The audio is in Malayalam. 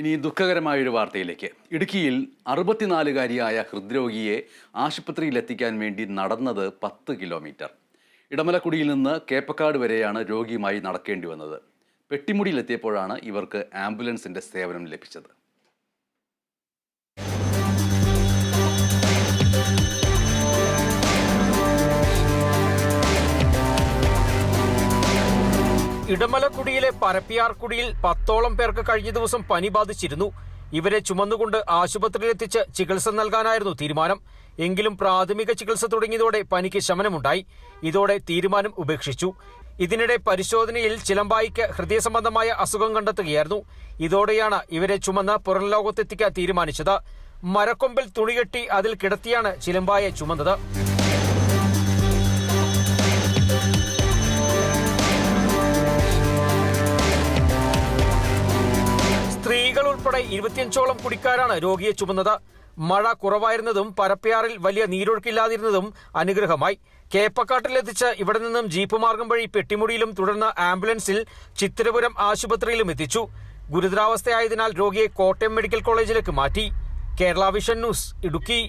ഇനി ദുഃഖകരമായൊരു വാർത്തയിലേക്ക്. ഇടുക്കിയിൽ അറുപത്തിനാലുകാരിയായ ഹൃദ്രോഗിയെ ആശുപത്രിയിലെത്തിക്കാൻ വേണ്ടി നടന്നത് പത്ത് കിലോമീറ്റർ. ഇടമലക്കുടിയിൽ നിന്ന് കേപ്പക്കാട് വരെയാണ് രോഗിയുമായി നടക്കേണ്ടി വന്നത്. പെട്ടിമുടിയിലെത്തിയപ്പോഴാണ് ഇവർക്ക് ആംബുലൻസിന്റെ സേവനം ലഭിച്ചത്. ഇടമലക്കുടിയിലെ പരപ്പിയാർക്കുടിയിൽ പത്തോളം പേർക്ക് കഴിഞ്ഞ ദിവസം പനി ബാധിച്ചിരുന്നു. ഇവരെ ചുമന്നുകൊണ്ട് ആശുപത്രിയിലെത്തിച്ച് ചികിത്സ നൽകാനായിരുന്നു തീരുമാനം. എങ്കിലും പ്രാഥമിക ചികിത്സ തുടങ്ങിയതോടെ പനിക്ക് ശമനമുണ്ടായി. ഇതോടെ തീരുമാനം ഉപേക്ഷിച്ചു. ഇതിനിടെ പരിശോധനയിൽ ചിലമ്പായിക്ക് ഹൃദയ സംബന്ധമായ അസുഖം കണ്ടെത്തുകയായിരുന്നു. ഇതോടെയാണ് ഇവരെ ചുമന്ന് പുറം ലോകത്തെത്തിക്കാൻ തീരുമാനിച്ചത്. മരക്കൊമ്പിൽ തുണികെട്ടി അതിൽ കിടത്തിയാണ് ചിലമ്പായെ ചുമന്നത്. സ്ത്രീകൾ ഉൾപ്പെടെ ഇരുപത്തിയഞ്ചോളം കുടിക്കാരാണ് രോഗിയെ ചുമന്നത്. മഴ കുറവായിരുന്നതും പരപ്പയാറിൽ വലിയ നീരൊഴുക്കില്ലാതിരുന്നതും അനുഗ്രഹമായി. കേപ്പക്കാട്ടിലെത്തിച്ച് ഇവിടെ നിന്നും ജീപ്പ് മാർഗം വഴി പെട്ടിമുടിയിലും തുടർന്ന് ആംബുലൻസിൽ ചിത്തിരപുരം ആശുപത്രിയിലും എത്തിച്ചു. ഗുരുതരാവസ്ഥയായതിനാൽ രോഗിയെ കോട്ടയം മെഡിക്കൽ കോളേജിലേക്ക് മാറ്റി. Kerala vision news Idukki.